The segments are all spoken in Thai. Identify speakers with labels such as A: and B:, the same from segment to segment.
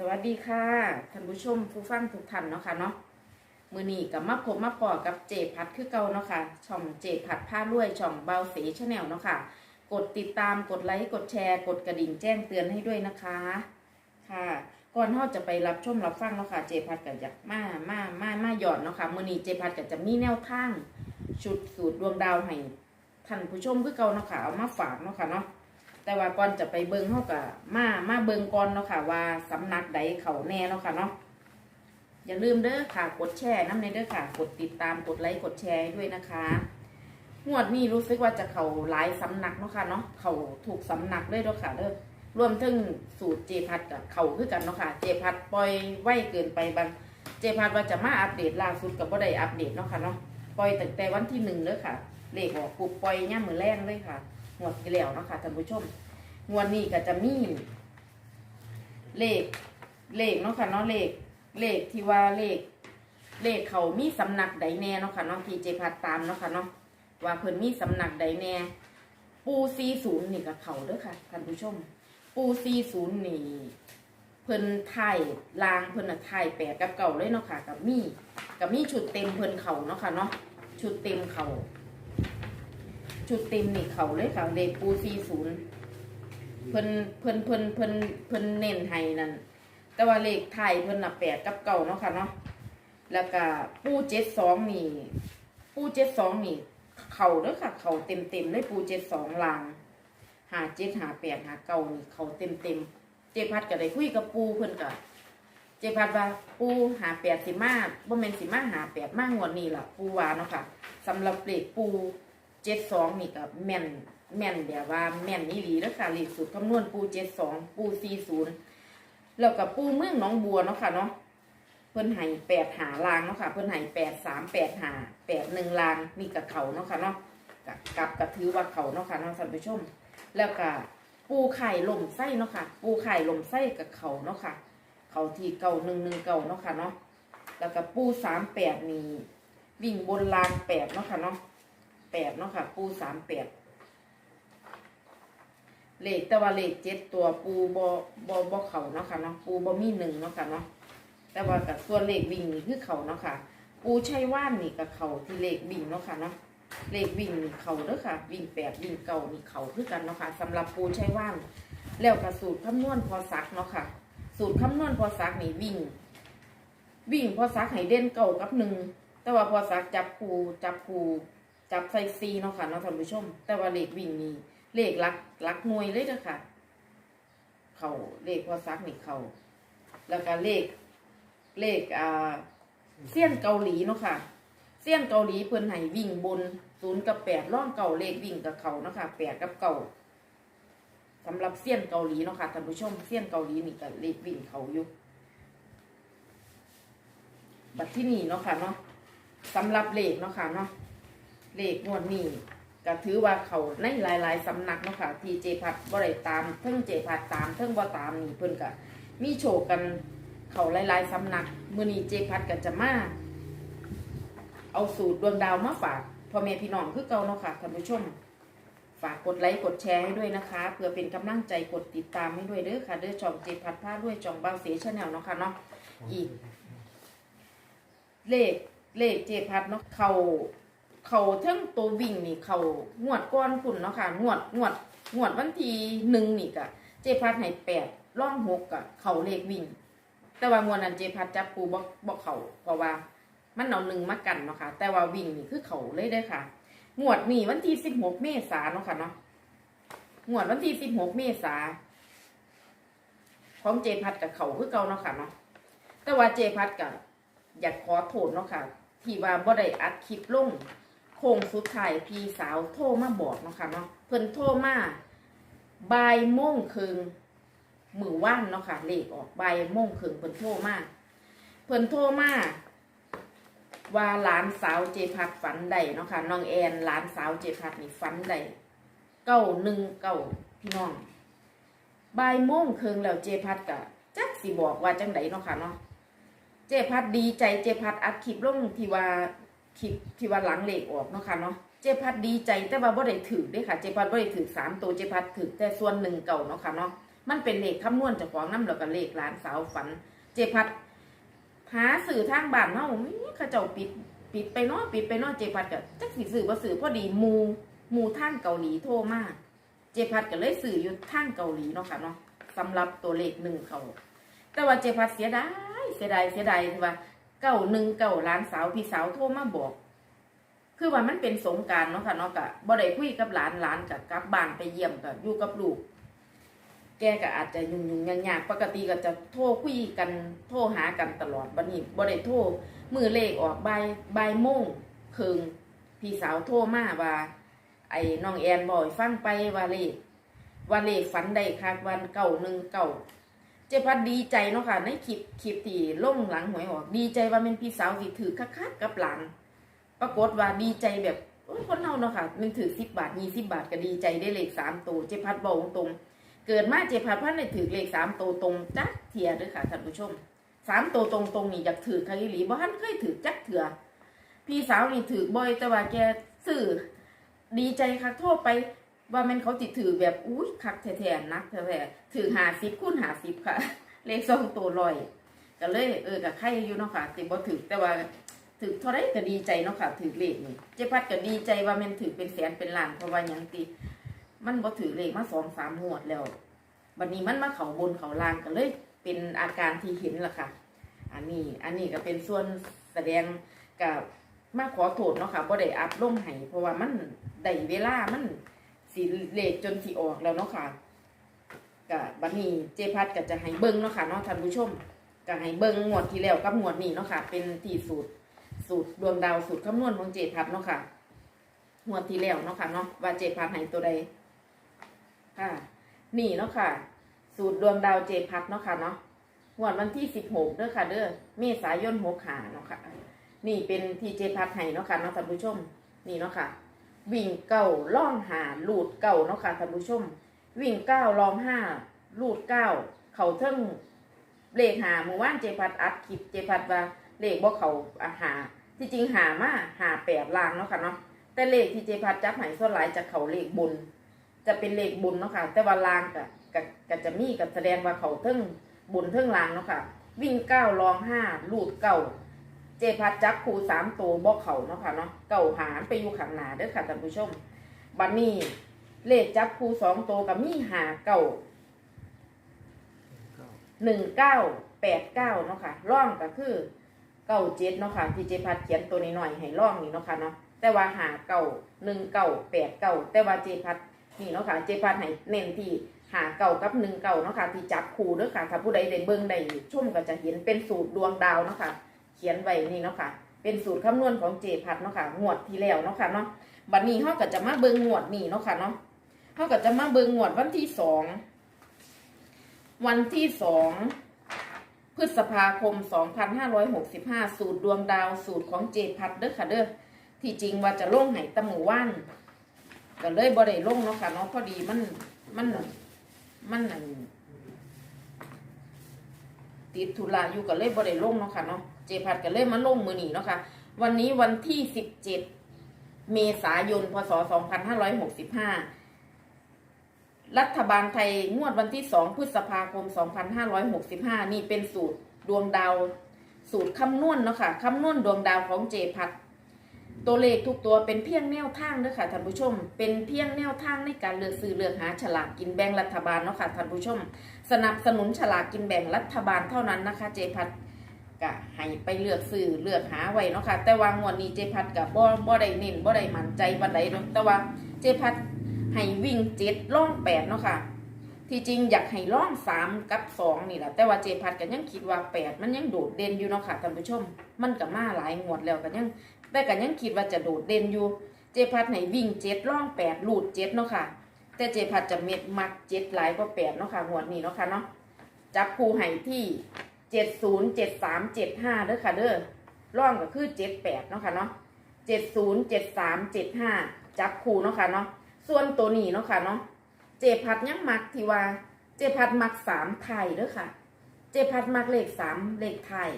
A: สวัสดีค่ะท่านผู้ชมผู้ฟังทุกท่านเนาะค่ะเนาะมือนี้กับมาพบมาพอกับเจพัดคือเก่าเนาะค่ะช่องเจพัดผ้ารวยช่องเบาสีชาแนลเนาะค่ะ กดติดตามกดไลค์กดแชร์กดกระดิ่งแจ้งเตือนให้ด้วยนะคะค่ะก่อนเราจะไปรับชมรับฟังเนาะค่ะเจพัดกับอยากมามามามาหยอดเนาะค่ะมือนี้เจพัดกับจะมีแนวทางชุดสูตรดวงดาวให้ท่านผู้ชมคือเก่าเนาะค่ะเอามาฝากเนาะค่ะเนาะ แต่ว่าก่อนจะไปเบิงเขากับมามาเบิงก่อนเนาะค่ะว่าสำนักใดเขาแน่เนาะค่ะเนาะอย่าลืมเด้อค่ะกดแชร์น้ำในเด้อค่ะ กดติดตามกดไลค์กดแชร์ด้วยนะคะงวดนี้รู้สึกว่าจะเขาหลายสำนักเนาะค่ะเนาะเขาถูกสำนักเลยเด้อค่ะเด้อรวมถึงสูตรเจพัดกับเขาคือกันเนาะค่ะ เจพัดปล่อยไวเกินไปบางเจพัดว่าจะมาอัปเดตล่าสุดกับบ่ได้อัปเดตเนาะค่ะเนาะปล่อยตั้งแต่วันที่หนึ่งเลยค่ะเลขออกปุบปล่อยย่ามมือแรงเลยค่ะ งวดที่แล้วเนาะค่ะท่านผู้ชมงวดนี้ก็จะมี เลข เลขเนาะค่ะเนาะเลข เลขที่ว่าเลข เลขเขามีสำนักใดแน่เนาะค่ะเนาะทีเจพัดตามเนาะค่ะเนาะว่าเพิ่นมีสำนักใดแน่ ปูซีศูนย์นี่กับเขาเด้อค่ะท่านผู้ชม ปูซีศูนย์นี่เพิ่นไทยลางเพิ่นน่ะไทยแปดกับเก่าเลยเนาะค่ะกับมีกับมีชุดเต็มเพิ่นเขาเนาะค่ะเนาะชุดเต็มเขา ชุดเต็มนี่เขาเลยค่ะเลขปูซีศูนย์เพิ่นเพิ่นเพิ่นเพิ่นเพิ่นเน้นให้นั่นแต่ว่าเลขไทยเพิ่นน่ะแปดกับเก่าเนาะค่ะเนาะแล้วก็ปูเจ็ดสองนี่ปูเจ็ดสองนี่ เข่าเด้อค่ะ เข่าเต็มเต็มเลยปูเจ็ดสองลางหาเจ็ดหาแปดหาเก่านี่ เขาเต็มเต็มเจพัดก็ได้คุยกับปูเพิ่นก็เจพัดว่าปูหาแปดสิมาบ่แม่นสิมาหาแปดมากงวดนี้ล่ะปูวาเนาะค่ะสำหรับเลขปู เจ็ดสองนี่ก็แม่นแม่นเดี๋ยวว่าแม่นนี่หลีแล้วค่ะเลขสูตรคำนวณปูเจ็ดสองปูสี่ศูนย์แล้วกับปูเมืองหนองบัวเนาะค่ะเนาะเพิ่นให้แปดหาลางเนาะค่ะเพิ่นให้แปดสามแปดหาแปดหนึ่งลางมีกับเขาเนาะค่ะเนาะกับกับกับถือว่าเขาเนาะค่ะเนาะท่านผู้ชม แล้วก็ปูไข่ลมไส้เนาะค่ะ ปูไข่ลมไส้กับเขาเนาะค่ะ เขาที่เก่าหนึ่งหนึ่งเก่าเนาะค่ะเนาะแล้วก็ปูสามแปดนี่วิ่งบนลางแปดเนาะค่ะเนาะ แปดเนาะค่ะ ปูสามแปดเลขแต่ว่าเลขเจ็ดตัวปูบอบอบอเขาเนาะค่ะเนาะปูบอมีหนึ่งเนาะค่ะเนาะแต่ว่ากับส่วนเลขวิ่งนี่คือเขาเนาะค่ะ ปูใช้ว่านนี่กับเขาที่เลขวิ่งเนาะค่ะเนาะเลขวิ่งนี่เขาเด้อค่ะ วิ่งแปดวิ่งเก่านี่เขาคือกันเนาะค่ะสำหรับปูใช้ว่าน แล้วกับสูตรคำนวณพอซักเนาะค่ะ สูตรคำนวณพอซักนี่วิ่ง วิ่งพอซักให้เด่นเก่ากับหนึ่งแต่ว่าพอซักจับปูจับปู จับใส่ซีเนาะค่ะเนาะท่านผู้ชม แต่ว่าเลขวิ่งนี่เลขลักลักหน่วยเลยเด้อค่ะเขาเลขพอซักนี่เขาแล้วก็เลขเลขอ่าเสี้ยนเกาหลีเนาะค่ะเสี้ยนเกาหลีเพิ่นให้วิ่งบนศูนย์กับแปดร่องเก่าเลขวิ่งกับเขาเนาะค่ะแปดกับเก่าสำหรับเสี้ยนเกาหลีเนาะค่ะท่านผู้ชมเสี้ยนเกาหลีนี่ก็เลขวิ่งเขาอยู่บัดที่นี่เนาะค่ะเนาะสำหรับเลขเนาะค่ะเนาะ เลขงวดนี้ก็ถือว่าเขาในหลาย ๆ สำนักเนาะค่ะที่เจพัดบ่ได้ตามเทิงเจพัดตามเทิงบ่ตามนี่เพิ่นก็มีโชคกันเขาหลาย ๆ สำนักมื้อนี้เจพัดก็จะมาเอาสูตรดวงดาวมาฝากพ่อแม่พี่น้องคือเก่าเนาะค่ะท่านผู้ชม ฝากกดไลค์กดแชร์ให้ด้วยนะคะเพื่อเป็นกำลังใจกดติดตามให้ด้วยเด้อค่ะเด้อช่องเจพัดพาด้วยช่องบางเสียชาแนลเนาะค่ะเนาะอีก เลขเลขเจพัดเนาะเขา เขาเทั้งตัววิ่งนี่เขางวดก้อนคุณเนาะค่ะงวดงวดงวดวันที่หนึ่งนี่กะเจพัดให้แปดร่องหกกะเขาเลขวิ่ง แต่ว่างวดนั้นเจพัดจับปูบอกบอกเขาเพราะว่า มันเอาหนึ่งมากันเนาะค่ะ แต่ว่าวิ่งนี่คือเขาเลยได้ค่ะ งวดนี่วันที่สิบหกเมษาเนาะค่ะเนาะงวดวันที่สิบหกเมษาของเจพัดกับเขาคือเก่าเนาะค่ะเนาะแต่ว่าเจพัดกับอยากขอโทษเนาะค่ะ ที่ว่าบ่ได้อัดคลิปลง โค้งสุดท้ายพี่สาวโทรมาบอกเนาะค่ะเนาะเพิ่นโทรมาบ่ายโมงครึ่งมือว่านเนาะค่ะเลขออกบ่ายโมงครึ่งเพิ่นโทรมาเพิ่นโทรมาว่าหลานสาวเจพัดฝันได้เนาะค่ะน้องแอนหลานสาวเจพัดนี่ฝันได้เก้าหนึ่งเก้าพี่น้องบ่ายโมงครึ่งแล้วเจพัดกะจักสิบอกว่าจังไดเนาะค่ะเนาะเจพัดดีใจเจพัดอัดคลิปลงที่ว่า คลิปที่ว่าหลังเหลขออกเนาะค่ะเนาะเจพัดดีใจแต่ว่าบ่ได้ถือเด้ค่ะ เจพัดบ่ได้ถือสามตัวเจพัดถือแต่ส่วนหนึ่งเก่าเนาะค่ะเนาะมันเป็นเลขคำนวณจากของน้ำแล้วก็เหลขหลานสาวฝัน เจพัดหาสื่อทางบ้านเฮามีเขาเจ้าปิดปิดไปเนาะปิดไปเนาะเจพัดก็จักสิสื่อบ่สื่อพอดีมูมูท่างเกาหลีโทรมาเจพัดก็เลยสื่ออยู่ท่างเกาหลีเนาะค่ะเนาะสำหรับตัวเลขหนึ่งเขาแต่ว่าเจพัดเสียดายเสียดายเสียดายที่ว่า เก้าหนึ่งเก้าหลานสาวพี่สาวโทรมาบอก คือว่ามันเป็นสงการเนาะค่ะเนาะกะบ่ได้คุยกับหลานหลานกับกลับบ้านไปเยี่ยมกับอยู่กับลูก แกก็อาจจะยุ่งยุ่งยากๆปกติก็จะโทรคุยกันโทรหากันตลอดบัดนี้บ่ได้โทรมือเลขออกใบ่ายบ่ายโมงครึ่งพี่สาวโทรมาว่า ไอ้น้องแอนบ่อยฟังไปว่าเลขว่าเลขฝันได้คักวันเก่าหนึ่งเก่า เจ๊พัดดีใจเนาะค่ะ ในคลิปคลิปที่ลงหลังหวยออก ดีใจว่าเป็นพี่สาวที่ถือคักๆกับหลาน ปรากฏว่าดีใจแบบคนเฮาเนาะค่ะ มันถือสิบบาทยี่สิบบาทก็ดีใจได้เลขสามตัวเจ๊พัดบอกตรงเกิดมาเจ๊พัดพันได้ถือเลขสามตัวตรงจักเทียเด้วยค่ะท่านผู้ชมสามตัวตรงตรงนี่อยากถือคดีหลีบ่ทันเคยถือจักเถื่อพี่สาวนี่ถือบ่อยแต่ว่าแกซื้อดีใจคักโทษไป ว่ามันเขาติดถือแบบอุ้ยคักแท้ๆนักแท้ๆถือหาสิบคูณหาสิบค่ะ เลขสองตัวลอยก็เลยเออกับใครอยู่เนาะค่ะติบ่ถือแต่ว่าถือเท่าไรก็ดีใจเนาะค่ะถือเลขนี่เจ๊พัดก็ดีใจว่ามันถือเป็นแสนเป็นล้านเพราะว่ายังติมันบ่ถือเลขมาสองสามงวดแล้วบัดนี้มันมาเขาบนเขาล่างก็เลย เป็นอาการที่เห็นล่ะค่ะ อันนี้อันนี้ก็เป็นส่วนแสดงกับมาขอโทษเนาะค่ะบ่ได้อัพลงให้เพราะว่ามันได้เวลามัน สิเลขจนสิออกแล้วเนาะค่ะก็บัดนี้เจพัดก็จะให้เบิ่งเนาะค่ะเนาะท่านผู้ชมก็ให้เบิ่งงวดที่แล้วกับงวดนี้เนาะค่ะ เป็นที่สูตรสูตรดวงดาวสูตรคำนวณของเจพัดเนาะค่ะงวดที่แล้วเนาะค่ะเนาะว่าเจพัดให้ตัวใดค่ะ นี่เนาะค่ะ สูตรดวงดาวเจพัดเนาะค่ะเนาะงวดวันที่สิบหกเด้อค่ะ เด้อเมษายนหกหาเนาะค่ะ นี่เป็นที่เจพัดให้เนาะค่ะเนาะท่านผู้ชม นี่เนาะค่ะ วิ่งเก้าล่องหาลูดเก้าเนาะค่ะท่านผู้ชม วิ่งเก้าลองห้าลูดเก้าเขาเทิงเลขหาเมื่อวานเจพัดอัดคลิปเจพัดว่าเลขบ่เขาอาหาที่จริงหามาหาแปดลางเนาะค่ะเนาะแต่เลขที่เจพัดจับหายส่วนหลายจะเขาเลขบนจะเป็นเลขบุญเนาะค่ะแต่ว่าลางกับกับกับจะมีกับแสดงว่าเขาเทิงบุญเทิงลางเนาะค่ะวิ่งเก้าลองห้าลูดเก้า เจพัดจับคูสามตัวบ่เขาเนาะค่ะเนาะเก้าหารไปอยู่ข้างหน้าเด้อค่ะท่านผู้ชม บัดนี้เลขจับคูสองตัวกับมีหาเก้าหนึ่งเก้าแปดเก้าเนาะค่ะร่องก็คือเก้าเจ็ดเนาะค่ะที่เจพัดเขียนตัวนี้หน่อยให้ร่องนี่เนาะค่ะเนาะแต่ว่าหาเก้าหนึ่งเก้าแปดเก้าแต่ว่าเจพัดนี่เนาะค่ะเจพัดให้เน้นที่หาเก้ากับหนึ่งเก้าเนาะค่ะที่จับคู่เด้อค่ะถ้าผู้ใดได้เบิ่งได้ชมก็จะเห็นเป็นสูตรดวงดาวเนาะค่ะ เขียนไว้นี่เนาะค่ะ เป็นสูตรคำนวณของเจพัดเนาะค่ะงวดที่แล้วเนาะค่ะเนาะบัดนี้เขาก็จะมาเบิงงวดนี่เนาะค่ะเนาะเขาก็จะมาเบิงงวดวันที่สองวันที่สองพฤษภาคม 2565 สูตรดวงดาวสูตรของเจพัดเด้อค่ะเด้อที่จริงว่าจะล่งให้ตะหมูว่านก็เลยบ่ได้ล่งเนาะค่ะเนาะพอดีมันมันมันนั่น ติดธุระอยู่ก็เลยบ่ได้ลงเนาะค่ะเนาะเจพัดก็เลยมาลงมือหนีเนาะค่ะ วันนี้วันที่17เมษายนพศ2565รัฐบาลไทยงวดวันที่2พฤษภาคม2565นี่เป็นสูตรดวงดาว สูตรคำนวณเนาะค่ะคำนวณดวงดาวของเจพัด ตัวเลขทุกตัวเป็นเพียงแนวทางเด้อค่ะท่านผู้ชม เป็นเพียงแนวทางในการเลือกซื้อเลือกหาฉลากกินแบ่งรัฐบาลเนาะค่ะท่านผู้ชม สนับสนุนฉลากกินแบ่งรัฐบาลเท่านั้นนะคะ เจพัดก็ให้ไปเลือกซื้อเลือกหาไว้เนาะค่ะ แต่ว่างวดนี้เจพัดกับบ่บ่ได้เน้นบ่ได้มั่นใจปานใดเนาะแต่ว่าเจพัดให้วิ่งเจ็ดล่องแปดเนาะค่ะที่จริงอยากให้ล่องสามกับสองนี่แหละแต่ว่าเจพัดกันยังคิดว่าแปดมันยังโดดเด่นอยู่เนาะค่ะท่านผู้ชม มันกับมาหลายงวดแล้วกันยัง แต่กันยังคิดว่าจะโดดเด่นอยู่ เจพัดให้วิ่งเจ็ดล่องแปดลูดเจ็ดเนาะค่ะ แต่เจพัดจะเม็ดมักเจ็ดหลายกว่าแปดเนาะค่ะงวดนี้เนาะค่ะเนาะจับคู่ให้ที่เจ็ดศูนย์เจ็ดสามเจ็ดห้าเด้อค่ะเด้อร่องก็คือเจ็ดแปดเนาะค่ะเนาะเจ็ดศูนย์เจ็ดสามเจ็ดห้าจับคู่เนาะค่ะเนาะส่วนตัวนี้เนาะค่ะเนาะเจพัดยังมักที่ว่าเจพัดมักสามไทยเด้อค่ะ เจพัดมักเลขสามเลขไทย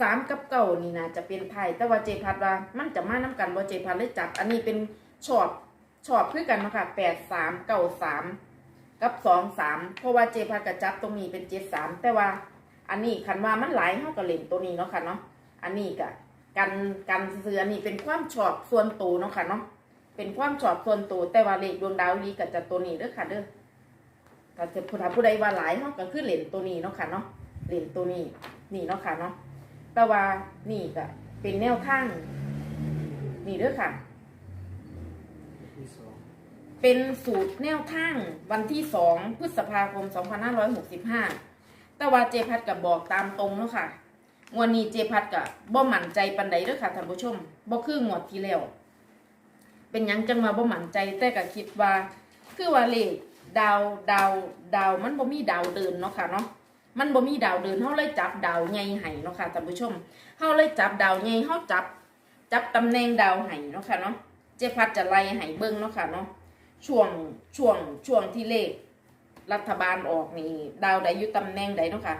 A: สามกับเก่านี่นะจะเป็นไทยแต่ว่าเจพัดว่ามันจะมาน้ากันว่าเจพัดเลยจับ อันนี้เป็นชอบชอบคือกันนาะค่ะแปดสามเก่าสามกับสองสามเพราะว่าเจพัดกระจับตรงนี้เป็นเจ็ดสามแต่ว่า อันนี้คันว่ามันหลายเท่ากับเหล่นตัวนี้เนาะค่ะเนาะอันนี้กะกันกันเสือนี่เป็นความชอบส่วนตัวเนาะค่ะเนาะเป็นความชอบส่วนตัวแต่ว่าเลขดวงดาวนี้ก็จะตัวนี้เด้อค่ะเด้อถ้าจะผู้ใดผู้ใดว่าหลายเท่าก็คือเหล่นตัวนี้เนาะค่ะเนาะเหล่นตัวนี้นี่เนาะค่ะเนาะ แต่ว่านี่ก็เป็นแนวทางนี่ด้อค่ะ เป็นสูตรแนวทางวันที่สองพฤษภาคม 2565 แต่ว่าเจพัดกับบอกตามตรงเนาะค่ะงวดนี้เจพัดกับบ่หมั่นใจปันใดด้อค่ะท่านผู้ชมบ่คืองวดที่แล้วเป็นยังจังมาบ่หมั่นใจแต่ก็คิดว่า คือว่าเลขดาวดาวดาวมันบ่มีดาวเดินเนาะค่ะเนาะ มันบ่มีดาวเดินเฮาเลยจับดาวใหญ่ให้เนาะค่ะท่านผู้ชมเฮาเลยจับดาวใหญ่เฮาจับ จับตำแหน่งดาวให้เนาะค่ะเนาะเจพัดจะไล่ให้เบิ่งเนาะค่ะเนาะช่วงช่วงช่วงที่เลข รัฐบาลออกนี่ดาวใดอยู่ตำแหน่งใดเนาะค่ะ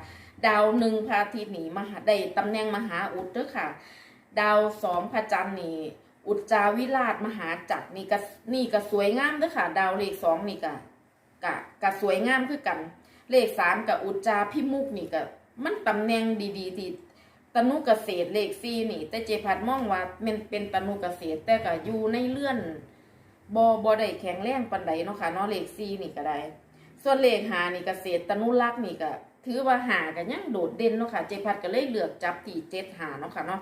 A: ดาวหนึ่งพระอาทิตย์นี่มหาได้ตำแหน่งมหาอุดเด้อค่ะ ดาวสองพระจันทร์นี่อุจจาวิราชมหาจักรนี่ก็นี่ก็สวยงามเด้อค่ะ ดาวเลขสองนี่ก็กะกะสวยงามคือกัน เลขสามกับอุจจาพิมุกนี่ก็มันตำแหน่งดีๆที่ตนุเกษตรเลขสี่นี่ แต่เจพัดมองว่ามันเป็นตนุเกษตร แต่ก็อยู่ในเลื่อนบอบอได้แข็งแรงปันใดเนาะค่ะเนาะเลขสี่นี่ก็ได้ ส่วนเลขหานี่เกษตรตนุรักษ์นี่ก็ถือว่าหากันยังโดดเด่นเนาะค่ะ เจพัดก็เลยเลือกจับที่เจ็ดหาเนาะค่ะเนาะ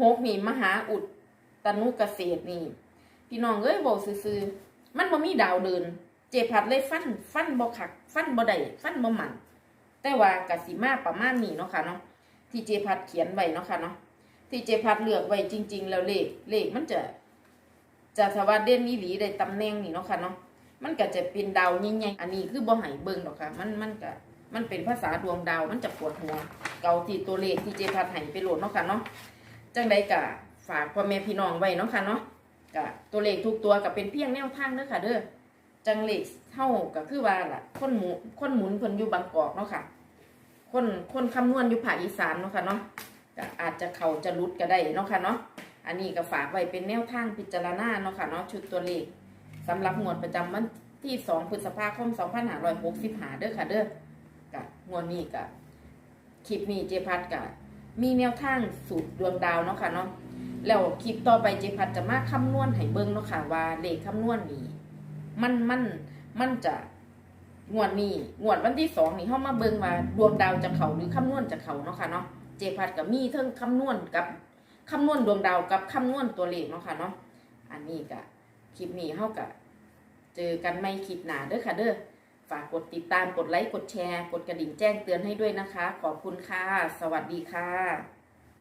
A: หกนี่มหาอุดตนุเกษตรนี่ พี่น้องเอ้ยบอกซื่อๆมันบ่มีดาวเดิน เจพัดเลยฟันฟันบ่คัก ฟันบ่ได้ฟันบ่มัน แต่ว่ากสิมาประมาณนี้เนาะค่ะเนาะที่เจพัดเขียนไว้เนาะค่ะเนาะที่เจพัดเลือกไว้จริง ๆ แล้วเลขเลขมันจะ จะสวัสดเด่นอีหลีได้ตำแหน่งนี่เนาะค่ะเนาะมันก็จะเป็นดาวใหญ่ๆอันนี้คือบ่ให้เบิ่งดอกค่ะ มันมันก็มันเป็นภาษาดวงดาว มันจะปวดหัว เกาที่ตัวเลขที่เจพัดให้ไปโหลดเนาะค่ะเนาะ จังใดกะฝากพ่อแม่พี่น้องไว้เนาะค่ะเนาะกะตัวเลขทุกตัวก็เป็นเพียงแนวทางเด้อค่ะเด้อ จังเลขเท่าก็คือว่าล่ะคนหมูคนหมุนเพิ่นอยู่บางกอกเนาะค่ะ คนคนคำนวณอยู่ภาคอีสานเนาะค่ะเนาะก็อาจจะเขาจะรุดก็ได้เนาะค่ะเนาะอันนี้ก็ฝากไว้เป็นแนวทางพิจารณาเนาะค่ะเนาะชุดตัวเลขสำหรับงวดประจำวันที่2พฤษภาคม2565เด้อค่ะเด้อกะงวดนี้กะคลิปนี้เจพัดกะมีแนวทางสูตรดวงดาวเนาะค่ะเนาะแล้วคลิปต่อไปเจพัดจะมาคำนวณให้เบิ่งเนาะค่ะว่าเลขคำนวณนี้ มันมันมันจะงวดนี้งวดวันที่สองนี่เฮามาเบิ่งว่าดวงดาวจะเขาหรือคำนวณจะเขาเนาะค่ะเนาะเจพัดก็มีเทั้งคำนวณกับคำนวณดวงดาวกับคำนวณตัวเลขเนาะค่ะเนาะอันนี้กะคลิปนี้เฮากะเจอกันไม่คลิปหนาเด้อค่ะเด้อฝากกดติดตามกดไลค์กดแชร์ กดกระดิ่งแจ้งเตือนให้ด้วยนะคะ ขอบคุณค่ะ สวัสดีค่ะ